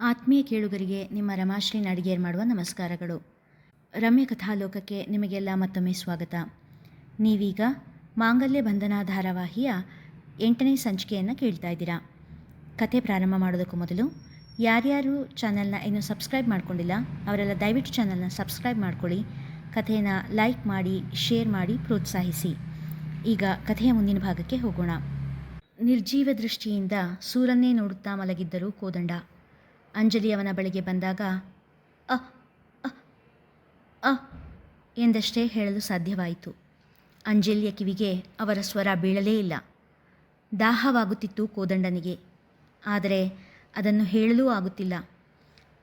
ಆತ್ಮೀಯ ಕೇಳುಗರಿಗೆ ನಿಮ್ಮ ರಮಾಶ್ರೀ ನಡಿಗೇರ್ ಮಾಡುವ ನಮಸ್ಕಾರಗಳು. ರಮ್ಯ ಕಥಾಲೋಕಕ್ಕೆ ನಿಮಗೆಲ್ಲ ಮತ್ತೊಮ್ಮೆ ಸ್ವಾಗತ. ನೀವೀಗ ಮಾಂಗಲ್ಯ ಬಂಧನ ಧಾರಾವಾಹಿಯ ಎಂಟನೇ ಸಂಚಿಕೆಯನ್ನು ಕೇಳ್ತಾ ಇದ್ದೀರಾ. ಕತೆ ಪ್ರಾರಂಭ ಮಾಡೋದಕ್ಕೂ ಮೊದಲು ಯಾರ್ಯಾರು ಚಾನಲ್ನ ಇನ್ನೂ ಸಬ್ಸ್ಕ್ರೈಬ್ ಮಾಡ್ಕೊಂಡಿಲ್ಲ, ಅವರೆಲ್ಲ ದಯವಿಟ್ಟು ಚಾನಲ್ನ ಸಬ್ಸ್ಕ್ರೈಬ್ ಮಾಡ್ಕೊಳ್ಳಿ. ಕಥೆಯನ್ನು ಲೈಕ್ ಮಾಡಿ, ಶೇರ್ ಮಾಡಿ, ಪ್ರೋತ್ಸಾಹಿಸಿ. ಈಗ ಕಥೆಯ ಮುಂದಿನ ಭಾಗಕ್ಕೆ ಹೋಗೋಣ. ನಿರ್ಜೀವ ದೃಷ್ಟಿಯಿಂದ ಸೂರನ್ನೇ ನೋಡುತ್ತಾ ಮಲಗಿದ್ದರು ಕೋದಂಡ. ಅಂಜಲಿ ಅವನ ಬಳಿಗೆ ಬಂದಾಗ, ಅ ಅ ಎಂದಷ್ಟೇ ಹೇಳಲು ಸಾಧ್ಯವಾಯಿತು. ಅಂಜಲಿಯ ಕಿವಿಗೆ ಅವರ ಸ್ವರ ಬೀಳಲೇ ಇಲ್ಲ. ದಾಹವಾಗುತ್ತಿತ್ತು ಕೋದಂಡನಿಗೆ. ಆದರೆ ಅದನ್ನು ಹೇಳಲೂ ಆಗುತ್ತಿಲ್ಲ.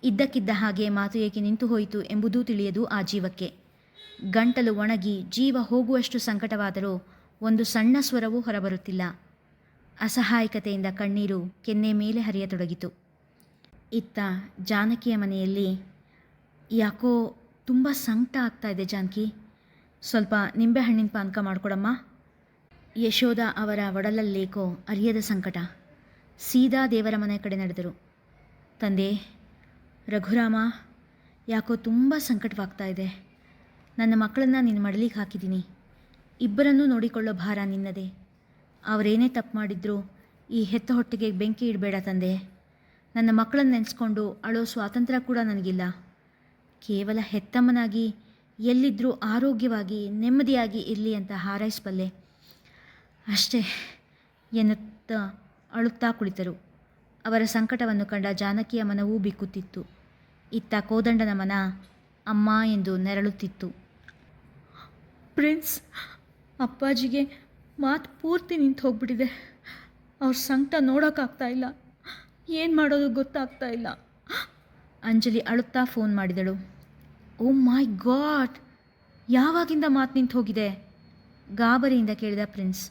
ಇದ್ದಕ್ಕಿದ್ದ ಹಾಗೆ ಮಾತು ಏಕೆ ನಿಂತು ಹೋಯಿತು ಎಂಬುದೂ ತಿಳಿಯದು ಆ ಜೀವಕ್ಕೆ. ಗಂಟಲು ಒಣಗಿ ಜೀವ ಹೋಗುವಷ್ಟು ಸಂಕಟವಾದರೂ ಒಂದು ಸಣ್ಣ ಸ್ವರವೂ ಹೊರಬರುತ್ತಿಲ್ಲ. ಅಸಹಾಯಕತೆಯಿಂದ ಕಣ್ಣೀರು ಕೆನ್ನೆ ಮೇಲೆ ಹರಿಯತೊಡಗಿತು. ಇತ್ತ ಜಾನಕಿಯ ಮನೆಯಲ್ಲಿ ಯಾಕೋ ತುಂಬ ಸಂಕಟ ಆಗ್ತಾ ಇದೆ ಜಾನಕಿ. ಸ್ವಲ್ಪ ನಿಂಬೆಹಣ್ಣಿನ ಪಾನಕ ಮಾಡಿಕೊಡಮ್ಮ. ಯಶೋಧ ಅವರ ಒಡಲಲ್ಲೇಕೋ ಅರಿಯದ ಸಂಕಟ. ಸೀದಾ ದೇವರ ಮನೆ ಕಡೆ ನಡೆದರು. ತಂದೆ, ರಘುರಾಮ, ಯಾಕೋ ತುಂಬ ಸಂಕಟವಾಗ್ತಾ ಇದೆ. ನನ್ನ ಮಕ್ಕಳನ್ನು ನೀನು ಮಡಲಿಗೆ ಹಾಕಿದ್ದೀನಿ. ಇಬ್ಬರನ್ನೂ ನೋಡಿಕೊಳ್ಳೋ ಭಾರ ನಿನ್ನದೇ. ಅವರೇನೇ ತಪ್ಪು ಮಾಡಿದ್ರು ಈ ಹೆತ್ತ ಹೊಟ್ಟೆಗೆ ಬೆಂಕಿ ಇಡಬೇಡ ತಂದೆ. ನನ್ನ ಮಕ್ಕಳನ್ನು ನೆನೆಸ್ಕೊಂಡು ಅಳೋ ಸ್ವಾತಂತ್ರ್ಯ ಕೂಡ ನನಗಿಲ್ಲ. ಕೇವಲ ಹೆತ್ತಮ್ಮನಾಗಿ ಎಲ್ಲಿದ್ದರೂ ಆರೋಗ್ಯವಾಗಿ, ನೆಮ್ಮದಿಯಾಗಿ ಇರಲಿ ಅಂತ ಹಾರೈಸಬಲ್ಲೆ. ಅಷ್ಟೇ ಎನ್ನುತ್ತಾ ಅಳುತ್ತಾ ಕುಳಿತರು. ಅವರ ಸಂಕಟವನ್ನು ಕಂಡ ಜಾನಕಿಯ ಮನವೂ ಬಿಕ್ಕುತ್ತಿತ್ತು. ಇತ್ತ ಕೋದಂಡನ ಮನ ಅಮ್ಮ ಎಂದು ನೆರಳುತ್ತಿತ್ತು. ಪ್ರಿನ್ಸ್, ಅಪ್ಪಾಜಿಗೆ ಮಾತು ಪೂರ್ತಿ ನಿಂತು ಹೋಗ್ಬಿಟ್ಟಿದೆ ಅವ್ರ ಸಂಕಟ ನೋಡೋಕ್ಕಾಗ್ತಾ ಇಲ್ಲ. ಏನು ಮಾಡೋದು ಗೊತ್ತಾಗ್ತಾ ಇಲ್ಲ. ಅಂಜಲಿ ಅಳುತ್ತಾ ಫೋನ್ ಮಾಡಿದಳು. Oh my god! ಯಾವಾಗಿಂದ ಮಾತು ನಿಂತು ಹೋಗಿದೆ? ಗಾಬರಿಯಿಂದ ಕೇಳಿದ ಪ್ರಿನ್ಸ್.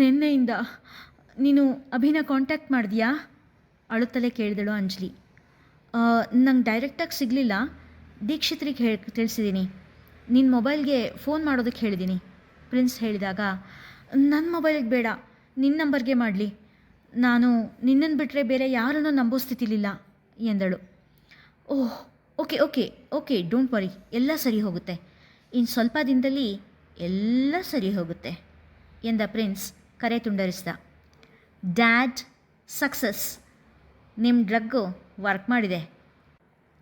ನಿನ್ನೆಯಿಂದ. ನೀನು ಅಭಿನ ಕಾಂಟ್ಯಾಕ್ಟ್ ಮಾಡಿದ್ಯಾ? ಅಳುತ್ತಲೇ ಕೇಳಿದಳು ಅಂಜಲಿ. ನಂಗೆ ಡೈರೆಕ್ಟಾಗಿ ಸಿಗಲಿಲ್ಲ. ದೀಕ್ಷಿತ್ರಿಗೆ ಹೇಳಿ ತಿಳಿಸಿದ್ದೀನಿ ನಿನ್ನ ಮೊಬೈಲ್ಗೆ ಫೋನ್ ಮಾಡೋದಕ್ಕೆ ಹೇಳಿದ್ದೀನಿ ಪ್ರಿನ್ಸ್ ಹೇಳಿದಾಗ ನನ್ನ ಮೊಬೈಲ್ಗೆ ಬೇಡ ನಿನ್ನ ನಂಬರ್ಗೆ ಮಾಡಲಿ. ನಾನು ನಿನ್ನನ್ನು ಬಿಟ್ಟರೆ ಬೇರೆ ಯಾರನ್ನೂ ನಂಬೋ ಸ್ಥಿತಿಲಿಲ್ಲ ಎಂದಳು. ಓಹ್, okay okay okay, don't worry, ಎಲ್ಲ ಸರಿ ಹೋಗುತ್ತೆ. ಇನ್ನು ಸ್ವಲ್ಪ ದಿನದಲ್ಲಿ ಎಲ್ಲ ಸರಿ ಹೋಗುತ್ತೆ, ಎಂದ ಪ್ರಿನ್ಸ್ ಕರೆ ತುಂಡರಿಸಿದ. Dad, success. ನಿಮ್ಮ ಡ್ರಗ್ಗು ವರ್ಕ್ ಮಾಡಿದೆ.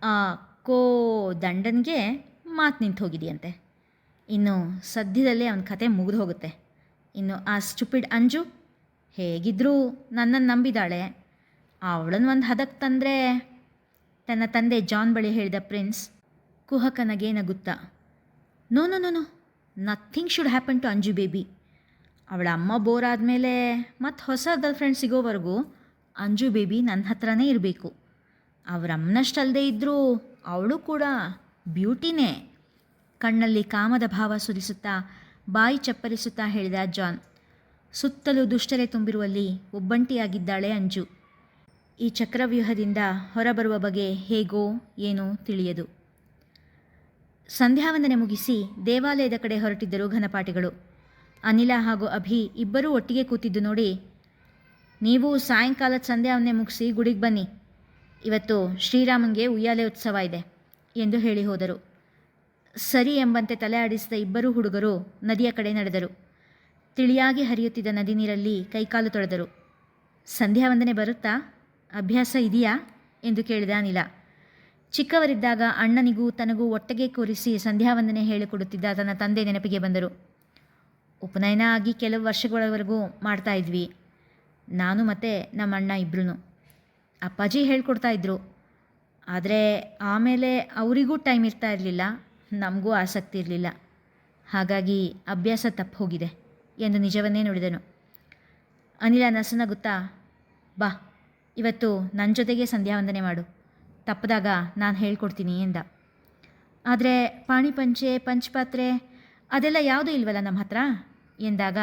ಆ ಕೋ ದಂಡನ್ಗೆ ಮಾತು ನಿಂತು ಹೋಗಿದೆಯಂತೆ. ಇನ್ನು ಸದ್ಯದಲ್ಲೇ ಅವನ ಕತೆ ಮುಗಿದು ಹೋಗುತ್ತೆ. ಇನ್ನು ಆ ಸ್ಟುಪಿಡ್ ಅಂಜು ಹೇಗಿದ್ದರೂ ನನ್ನನ್ನು ನಂಬಿದಾಳೆ. ಅವಳನ್ನು ಒಂದು ಹದಕ್ಕೆ ತಂದರೆ ತನ್ನ ತಂದೆ ಜಾನ್ ಬಳಿ ಹೇಳಿದ ಪ್ರಿನ್ಸ್ ಕುಹಕನಗೆ ನಗುತ್ತಾ. No no no no nothing should happen to Anju baby. ಅವಳ ಅಮ್ಮ ಬೋರ್ ಆದಮೇಲೆ ಮತ್ತು ಹೊಸ ಗರ್ಲ್ ಫ್ರೆಂಡ್ ಸಿಗೋವರೆಗೂ ಅಂಜು ಬೇಬಿ ನನ್ನ ಹತ್ರನೇ ಇರಬೇಕು. ಅವರಮ್ಮನಷ್ಟಲ್ಲದೆ ಇದ್ದರೂ ಅವಳು ಕೂಡ ಬ್ಯೂಟಿನೇ. ಕಣ್ಣಲ್ಲಿ ಕಾಮದ ಭಾವ ಸುರಿಸುತ್ತಾ, ಬಾಯಿ ಚಪ್ಪರಿಸುತ್ತಾ ಹೇಳಿದ ಜಾನ್. ಸುತ್ತಲೂ ದುಷ್ಟರೆ ತುಂಬಿರುವಲ್ಲಿ ಒಬ್ಬಂಟಿಯಾಗಿದ್ದಾಳೆ ಅಂಜು. ಈ ಚಕ್ರವ್ಯೂಹದಿಂದ ಹೊರಬರುವ ಬಗೆ ಹೇಗೋ ಏನೋ ತಿಳಿಯದು. ಸಂಧ್ಯಾವಂದನೆ ಮುಗಿಸಿ ದೇವಾಲಯದ ಕಡೆ ಹೊರಟಿದ್ದರು ಘನಪಾಠಿಗಳು. ಅನಿಲ ಹಾಗೂ ಅಭಿ ಇಬ್ಬರೂ ಒಟ್ಟಿಗೆ ಕೂತಿದ್ದು ನೋಡಿ, ನೀವು ಸಾಯಂಕಾಲದ ಸಂಧ್ಯಾವಂದನೆ ಮುಗಿಸಿ ಗುಡಿಗೆ ಬನ್ನಿ. ಇವತ್ತು ಶ್ರೀರಾಮಂಗೆ ಉಯ್ಯಾಲೆ ಉತ್ಸವ ಇದೆ ಎಂದು ಹೇಳಿ ಹೋದರು. ಸರಿ ಎಂಬಂತೆ ತಲೆ ಆಡಿಸಿದ ಇಬ್ಬರು ಹುಡುಗರು ನದಿಯ ಕಡೆ ನಡೆದರು. ತಿಳಿಯಾಗಿ ಹರಿಯುತ್ತಿದ್ದ ನದಿ ನೀರಲ್ಲಿ ಕೈಕಾಲು ತೊಳೆದರು. ಸಂಧ್ಯಾವಂದನೆ ಬರುತ್ತಾ? ಅಭ್ಯಾಸ ಇದೆಯಾ? ಎಂದು ಕೇಳಿದ ಅನಿಲ. ಚಿಕ್ಕವರಿದ್ದಾಗ ಅಣ್ಣನಿಗೂ ತನಗೂ ಒಟ್ಟಿಗೆ ಕೂರಿಸಿ ಸಂಧ್ಯಾವಂದನೆ ಹೇಳಿಕೊಡುತ್ತಿದ್ದ ತನ್ನ ತಂದೆ ನೆನಪಿಗೆ ಬಂದರು. ಉಪನಯನ ಆಗಿ ಕೆಲವು ವರ್ಷಗಳವರೆಗೂ ಮಾಡ್ತಾ ಇದ್ವಿ. ನಾನು ಮತ್ತು ನಮ್ಮ ಅಣ್ಣ ಇಬ್ಬರೂ ಅಪ್ಪಾಜಿ ಹೇಳ್ಕೊಡ್ತಾ ಇದ್ರು. ಆದರೆ ಆಮೇಲೆ ಅವರಿಗೂ ಟೈಮ್ ಇರ್ತಾ ಇರಲಿಲ್ಲ. ನಮಗೂ ಆಸಕ್ತಿ ಇರಲಿಲ್ಲ. ಹಾಗಾಗಿ ಅಭ್ಯಾಸ ತಪ್ಪು ಹೋಗಿದೆ. ಎಂದು ನಿಜವನ್ನೇ ನುಡಿದನು. ಅನಿಲ ನಸುನಗುತ್ತಾ ಬಾ, ಇವತ್ತು ನನ್ನ ಜೊತೆಗೆ ಸಂಧ್ಯಾವಂದನೆ ಮಾಡು. ತಪ್ಪದಾಗ ನಾನು ಹೇಳ್ಕೊಡ್ತೀನಿ ಎಂದ. ಆದರೆ ಪಾಣಿಪಂಚೆ ಪಂಚಪಾತ್ರೆ ಅದೆಲ್ಲ ಯಾವುದೂ ಇಲ್ವಲ್ಲ ನಮ್ಮ ಹತ್ರ? ಎಂದಾಗ,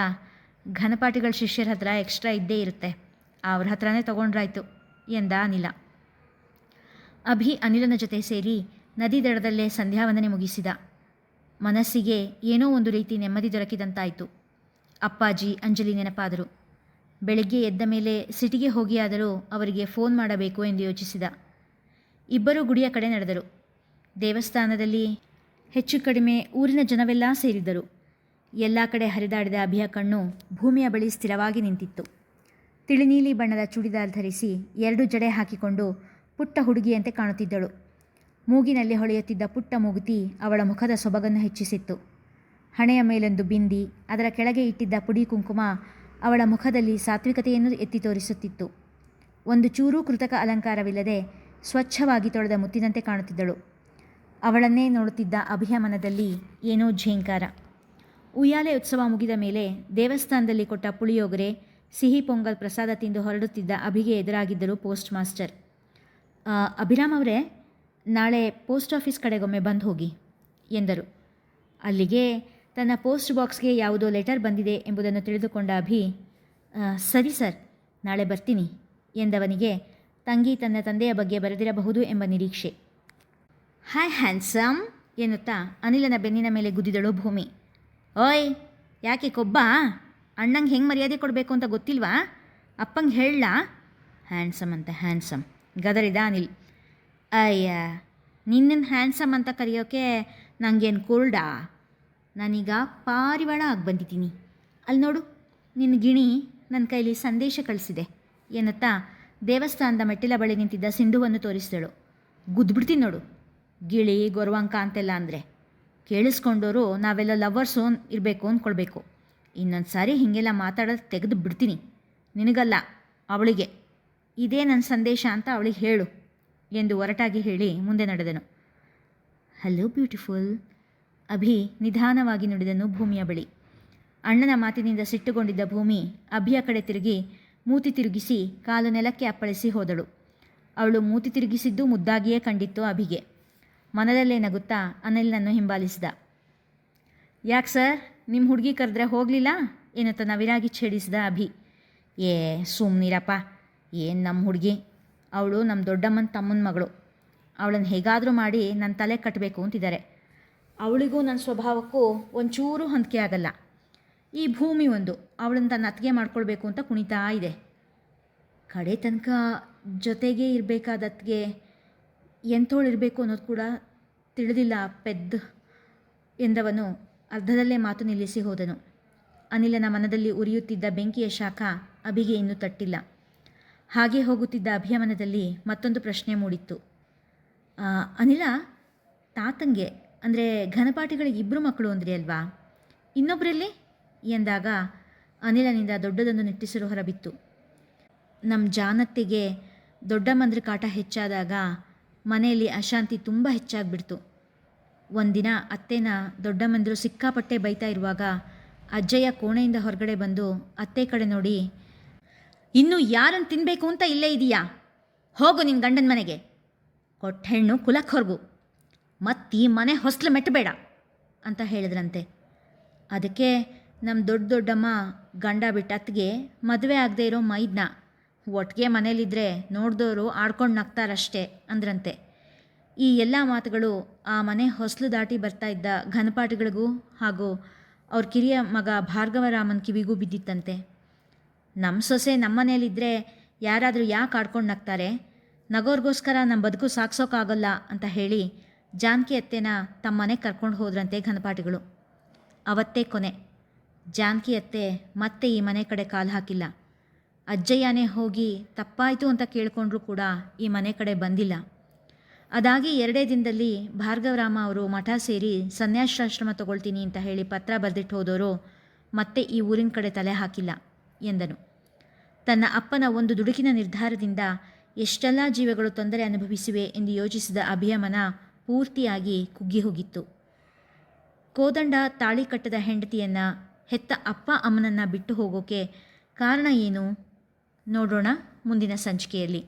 ಘನಪಾಠಿಗಳ ಶಿಷ್ಯರ ಹತ್ರ ಎಕ್ಸ್ಟ್ರಾ ಇದ್ದೇ ಇರುತ್ತೆ. ಅವ್ರ ಹತ್ರನೇ ತೊಗೊಂಡ್ರಾಯ್ತು ಎಂದ ಅನಿಲ. ಅಭಿ ಅನಿಲನ ಜೊತೆ ಸೇರಿ ನದಿ ದಡದಲ್ಲೇ ಸಂಧ್ಯಾವಂದನೆ ಮುಗಿಸಿದ. ಮನಸ್ಸಿಗೆ ಏನೋ ಒಂದು ರೀತಿ ನೆಮ್ಮದಿ ದೊರಕಿದಂತಾಯಿತು. ಅಪ್ಪಾಜಿ ಅಂಜಲಿ ನೆನಪಾದರು. ಬೆಳಗ್ಗೆ ಎದ್ದ ಮೇಲೆ ಸಿಟಿಗೆ ಹೋಗಿಯಾದರೂ ಅವರಿಗೆ ಫೋನ್ ಮಾಡಬೇಕು ಎಂದು ಯೋಚಿಸಿದ. ಇಬ್ಬರೂ ಗುಡಿಯ ಕಡೆ ನಡೆದರು. ದೇವಸ್ಥಾನದಲ್ಲಿ ಹೆಚ್ಚು ಕಡಿಮೆ ಊರಿನ ಜನವೆಲ್ಲ ಸೇರಿದ್ದರು. ಎಲ್ಲ ಕಡೆ ಹರಿದಾಡಿದ ಅಭಿಯ ಕಣ್ಣು ಭೂಮಿಯ ಬಳಿ ಸ್ಥಿರವಾಗಿ ನಿಂತಿತ್ತು. ತಿಳಿನೀಲಿ ಬಣ್ಣದ ಚೂಡಿದಾರ್ ಧರಿಸಿ ಎರಡು ಜಡೆ ಹಾಕಿಕೊಂಡು ಪುಟ್ಟ ಹುಡುಗಿಯಂತೆ ಕಾಣುತ್ತಿದ್ದಳು. ಮೂಗಿನಲ್ಲಿ ಹೊಳೆಯುತ್ತಿದ್ದ ಪುಟ್ಟ ಮೂಗುತಿ ಅವಳ ಮುಖದ ಸೊಬಗನ್ನು ಹೆಚ್ಚಿಸಿತ್ತು. ಹಣೆಯ ಮೇಲೊಂದು ಬಿಂದಿ ಅದರ ಕೆಳಗೆ ಇಟ್ಟಿದ್ದ ಪುಡಿ ಕುಂಕುಮ ಅವಳ ಮುಖದಲ್ಲಿ ಸಾತ್ವಿಕತೆಯನ್ನು ಎತ್ತಿ ತೋರಿಸುತ್ತಿತ್ತು. ಒಂದು ಚೂರೂ ಕೃತಕ ಅಲಂಕಾರವಿಲ್ಲದೆ ಸ್ವಚ್ಛವಾಗಿ ತೊಳೆದ ಮುತ್ತಿನಂತೆ ಕಾಣುತ್ತಿದ್ದಳು. ಅವಳನ್ನೇ ನೋಡುತ್ತಿದ್ದ ಅಭಿಯಮನದಲ್ಲಿ ಏನೋ ಝೇಂಕಾರ. ಉಯ್ಯಾಲೆ ಉತ್ಸವ ಮುಗಿದ ಮೇಲೆ ದೇವಸ್ಥಾನದಲ್ಲಿ ಕೊಟ್ಟ ಪುಳಿಯೋಗರೆ ಸಿಹಿ ಪೊಂಗಲ್ ಪ್ರಸಾದ ತಿಂದು ಹೊರಡುತ್ತಿದ್ದ ಅಭಿಗೆ ಎದುರಾಗಿದ್ದರು ಪೋಸ್ಟ್ ಮಾಸ್ಟರ್. "ಆ, ಅಭಿರಾಮ್ ಅವರೇ ನಾಳೆ ಪೋಸ್ಟ್ ಆಫೀಸ್ ಕಡೆಗೊಮ್ಮೆ ಬಂದು ಹೋಗಿ ಎಂದರು. ಅಲ್ಲಿಗೆ ತನ್ನ ಪೋಸ್ಟ್ ಬಾಕ್ಸ್ಗೆ ಯಾವುದೋ ಲೆಟರ್ ಬಂದಿದೆ ಎಂಬುದನ್ನು ತಿಳಿದುಕೊಂಡ ಅಭಿ ಸರಿ ಸರ್, ನಾಳೆ ಬರ್ತೀನಿ ಎಂದವನಿಗೆ, ತಂಗಿ ತನ್ನ ತಂದೆಯ ಬಗ್ಗೆ ಬರೆದಿರಬಹುದು ಎಂಬ ನಿರೀಕ್ಷೆ. ಹಾಯ್, ಹ್ಯಾಂಡ್ಸಮ್ ಎನ್ನುತ್ತಾ ಅನಿಲನ ಬೆನ್ನಿನ ಮೇಲೆ ಗುದ್ದಿದಳು ಭೂಮಿ. ಓಯ್, ಯಾಕೆ ಕೊಬ್ಬ? ಅಣ್ಣಂಗೆ ಹೆಂಗೆ ಮರ್ಯಾದೆ ಕೊಡಬೇಕು ಅಂತ ಗೊತ್ತಿಲ್ವಾ? ಅಪ್ಪಂಗೆ ಹೇಳಲಾ? ಹ್ಯಾಂಡ್ಸಮ್ ಅಂತ ಹ್ಯಾಂಡ್ಸಮ್ ಗದರಿದ ಅನಿಲ್. ಅಯ್ಯ ನಿನ್ನನ್ನು ಹ್ಯಾಂಡ್ಸಮ್ ಅಂತ ಕರೆಯೋಕೆ ನನಗೇನು ಕುರುಡಾ? ನಾನೀಗ ಪಾರಿವಾಳ ಆಗಿ ಬಂದಿದ್ದೀನಿ. ಅಲ್ಲಿ ನೋಡು ನಿನ್ನ ಗಿಣಿ ನನ್ನ ಕೈಲಿ ಸಂದೇಶ ಕಳಿಸಿದೆ. ಏನತ್ತಾ, ದೇವಸ್ಥಾನದ ಮೆಟ್ಟಿಲ ಬಳಿ ನಿಂತಿದ್ದ ಸಿಂಧುವನ್ನು ತೋರಿಸಿದಳು. ಗುದ್ಬಿಡ್ತೀನಿ ನೋಡು. ಗಿಳಿ, ಗೊರ್ವಾಂಕ ಅಂತೆಲ್ಲ ಅಂದರೆ. ಕೇಳಿಸ್ಕೊಂಡವರು ನಾವೆಲ್ಲ ಲವರ್ಸು ಇರಬೇಕು ಅಂದ್ಕೊಳ್ಬೇಕು ಇನ್ನೊಂದು ಸಾರಿ ಹೀಗೆಲ್ಲ ಮಾತಾಡೋದು ತೆಗೆದು ಬಿಡ್ತೀನಿ. ನಿನಗಲ್ಲ, ಅವಳಿಗೆ. ಇದೇ ನನ್ನ ಸಂದೇಶ ಅಂತ ಅವಳಿಗೆ ಹೇಳು ಎಂದು ಒರಟಾಗಿ ಹೇಳಿ ಮುಂದೆ ನಡೆದನು. Hello beautiful. ಅಭಿ ನಿಧಾನವಾಗಿ ನುಡಿದನು ಭೂಮಿಯ ಬಳಿ. ಅಣ್ಣನ ಮಾತಿನಿಂದ ಸಿಟ್ಟುಗೊಂಡಿದ್ದ ಭೂಮಿ ಅಭಿಯ ಕಡೆ ತಿರುಗಿ ಮೂತಿ ತಿರುಗಿಸಿ ಕಾಲು ನೆಲಕ್ಕೆ ಅಪ್ಪಳಿಸಿ ಹೋದಳು. ಅವಳು ಮೂತಿ ತಿರುಗಿಸಿದ್ದು ಮುದ್ದಾಗಿಯೇ ಕಂಡಿತ್ತು ಅಭಿಗೆ. ಮನದಲ್ಲೇ ನಗುತ್ತಾ ಅನಿಲ್ನನ್ನು ಹಿಂಬಾಲಿಸಿದ. ಯಾಕೆ ಸರ್ ನಿಮ್ಮ ಹುಡುಗಿ ಕರೆದ್ರೆ ಹೋಗಲಿಲ್ಲ? ಏನಂತ ನವಿರಾಗಿ ಛೇಡಿಸಿದ ಅಭಿ. ಏ ಸುಮ್ಮನಿರಪ್ಪ ಏನು ನಮ್ಮ ಹುಡುಗಿ? ಅವಳು ನಮ್ಮ ದೊಡ್ಡಮ್ಮನ ತಮ್ಮನ ಮಗಳು. ಅವಳನ್ನು ಹೇಗಾದರೂ ಮಾಡಿ ನನ್ನ ತಲೆ ಕಟ್ಟಬೇಕು ಅಂತಿದ್ದಾರೆ. ಅವಳಿಗೂ ನನ್ನ ಸ್ವಭಾವಕ್ಕೂ ಒಂಚೂರು ಹೊಂದಿಕೆ ಆಗಲ್ಲ. ಈ ಭೂಮಿ ಒಂದು, ಅವಳನ್ನು ತನ್ನ ಅತ್ತಿಗೆ ಮಾಡ್ಕೊಳ್ಬೇಕು ಅಂತ ಕುಣಿತಾ ಇದೆ. ಕಡೆ ತನಕ ಜೊತೆಗೆ ಇರಬೇಕಾದತ್ಗೆ ಎಂಥೋಳು ಇರಬೇಕು ಅನ್ನೋದು ಕೂಡ ತಿಳಿದಿಲ್ಲ ಪೆದ್ದ ಎಂದವನು ಅರ್ಧದಲ್ಲೇ ಮಾತು ನಿಲ್ಲಿಸಿ ಹೋದನು. ಅನಿಲನ ಮನದಲ್ಲಿ ಉರಿಯುತ್ತಿದ್ದ ಬೆಂಕಿಯ ಶಾಖ ಅಭಿಗೆ ಇನ್ನೂ ತಟ್ಟಿಲ್ಲ. ಹಾಗೆ ಹೋಗುತ್ತಿದ್ದ ಅಭಿಯ ಮನದಲ್ಲಿ ಮತ್ತೊಂದು ಪ್ರಶ್ನೆ ಮೂಡಿತ್ತು. ಅನಿಲ, ತಾತಂಗೆ ಅಂದರೆ ಘನಪಾಠಿಗಳಿಗೆ ಇಬ್ಬರು ಮಕ್ಕಳು ಅಂದ್ರಿ ಅಲ್ವಾ? ಇನ್ನೊಬ್ಬರಲ್ಲಿ ಎಂದಾಗ ಅನಿಲನಿಂದ ದೊಡ್ಡದೊಂದು ನಿಟ್ಟಿಸಲು ಹೊರಬಿತ್ತು ನಮ್ಮ ಜಾನತ್ತಿಗೆ ದೊಡ್ಡ ಮಂದ್ರ ಕಾಟ ಹೆಚ್ಚಾದಾಗ ಮನೆಯಲ್ಲಿ ಅಶಾಂತಿ ತುಂಬ ಹೆಚ್ಚಾಗ್ಬಿಡ್ತು. ಒಂದಿನ ಅತ್ತೆನ ದೊಡ್ಡ ಮಂದ್ರು ಸಿಕ್ಕಾಪಟ್ಟೆ ಬೈತಾ ಇರುವಾಗ ಅಜ್ಜಯ್ಯ ಕೋಣೆಯಿಂದ ಹೊರಗಡೆ ಬಂದು ಅತ್ತೆ ಕಡೆ ನೋಡಿ, ಇನ್ನು ಯಾರನ್ನು ತಿನ್ನಬೇಕು ಅಂತ ಇಲ್ಲೇ ಇದೆಯಾ? ಹೋಗು ನಿನ್ನ ಗಂಡನ ಮನೆಗೆ. ಕೊಟ್ಟ ಹೆಣ್ಣು ಕುಲಕ್ಕೆ ಹೊರಗು. ಮತ್ತೀ ಮನೆ ಹೊಸ್ಲು ಮೆಟ್ಟಬೇಡ ಅಂತ ಹೇಳಿದ್ರಂತೆ. ಅದಕ್ಕೆ ನಮ್ಮ ದೊಡ್ಡ ದೊಡ್ಡಮ್ಮ ಗಂಡ ಬಿಟ್ಟ ಅತ್ತಿಗೆ ಮದುವೆ ಆಗದೆ ಇರೋ ಮೈದ್ನ ಒಟ್ಟಿಗೆ ಮನೇಲಿದ್ದರೆ ನೋಡಿದವರು ಆಡ್ಕೊಂಡು ನಗ್ತಾರಷ್ಟೇ ಅಂದ್ರಂತೆ. ಈ ಎಲ್ಲ ಮಾತುಗಳು ಆ ಮನೆ ಹೊಸಲು ದಾಟಿ ಬರ್ತಾ ಇದ್ದ ಘನಪಾಠಗಳಿಗೂ ಹಾಗೂ ಅವ್ರ ಕಿರಿಯ ಮಗ ಭಾರ್ಗವರಾಮನ್ ಕಿವಿಗೂ ಬಿದ್ದಿತ್ತಂತೆ. ನಮ್ಮ ಸೊಸೆ ನಮ್ಮ ಮನೇಲಿದ್ದರೆ ಯಾರಾದರೂ ಯಾಕೆ ಆಡ್ಕೊಂಡು ನಗ್ತಾರೆ? ನಗೋರ್ಗೋಸ್ಕರ ನಮ್ಮ ಬದುಕು ಸಾಕ್ಸೋಕ್ಕಾಗಲ್ಲ ಅಂತ ಹೇಳಿ ಜಾನಕಿ ಅತ್ತೆನ ತಮ್ಮ ಮನೆಗೆ ಕರ್ಕೊಂಡು ಹೋದ್ರಂತೆ ಘನಪಾಠಿಗಳು. ಅವತ್ತೇ ಕೊನೆ. ಜಾನ್ಕಿ ಅತ್ತೆ ಮತ್ತೆ ಈ ಮನೆ ಕಡೆ ಕಾಲು ಹಾಕಿಲ್ಲ. ಅಜ್ಜಯ್ಯನೇ ಹೋಗಿ ತಪ್ಪಾಯಿತು ಅಂತ ಕೇಳಿಕೊಂಡ್ರೂ ಕೂಡ ಈ ಮನೆ ಕಡೆ ಬಂದಿಲ್ಲ. ಅದಾಗಿ ಎರಡೇ ದಿನದಲ್ಲಿ ಭಾರ್ಗವರಾಮ ಅವರು ಮಠ ಸೇರಿ ಸನ್ಯಾಸಾಶ್ರಮ ತಗೊಳ್ತೀನಿ ಅಂತ ಹೇಳಿ ಪತ್ರ ಬರೆದಿಟ್ಟು ಹೋದವರು ಮತ್ತೆ ಈ ಊರಿನ ಕಡೆ ತಲೆ ಹಾಕಿಲ್ಲ ಎಂದನು. ತನ್ನ ಅಪ್ಪನ ಒಂದು ದುಡುಕಿನ ನಿರ್ಧಾರದಿಂದ ಎಷ್ಟೆಲ್ಲ ಜೀವಗಳು ತೊಂದರೆ ಅನುಭವಿಸಿವೆ ಎಂದು ಯೋಚಿಸಿದ ಅಭಿಯಮನ ಪೂರ್ತಿಯಾಗಿ ಕುಗ್ಗಿ ಹೋಗಿತ್ತು. ಕೋದಂಡ ತಾಳಿ ಕಟ್ಟದ ಹೆಂಡತಿಯನ್ನು ಹೆತ್ತ ಅಪ್ಪ ಅಮ್ಮನನ್ನು ಬಿಟ್ಟು ಹೋಗೋಕೆ ಕಾರಣ ಏನು ನೋಡೋಣ ಮುಂದಿನ ಸಂಚಿಕೆಯಲ್ಲಿ.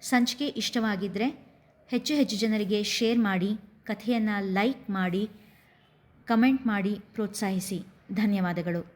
ಸಂಚಿಕೆ ಇಷ್ಟವಾಗಿದ್ದರೆ ಹೆಚ್ಚು ಹೆಚ್ಚು ಜನರಿಗೆ ಶೇರ್ ಮಾಡಿ, ಕಥೆಯನ್ನು ಲೈಕ್ ಮಾಡಿ, ಕಮೆಂಟ್ ಮಾಡಿ, ಪ್ರೋತ್ಸಾಹಿಸಿ. ಧನ್ಯವಾದಗಳು.